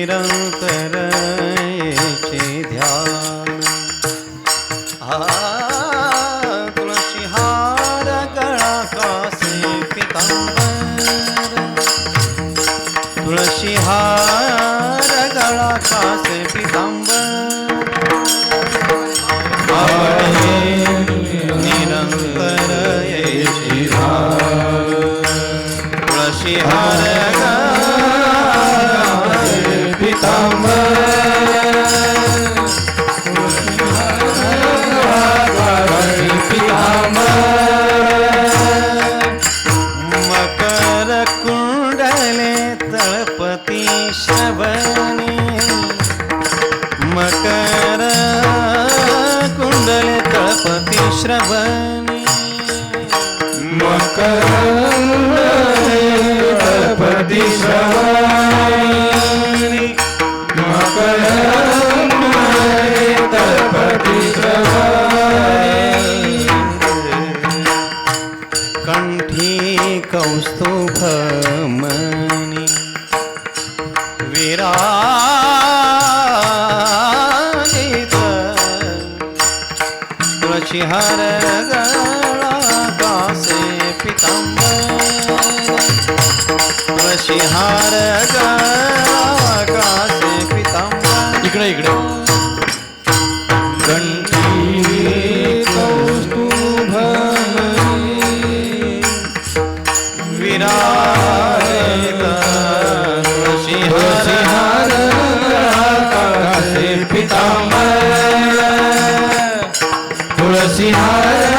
நேரம் तळपती श्रवणी. मकर कुंडले तळपती श्रवण. शिहर गासे से पितांबर शिहर गणाका से पितांबर इकडे। इकडे घंटी विरा तुळशीहार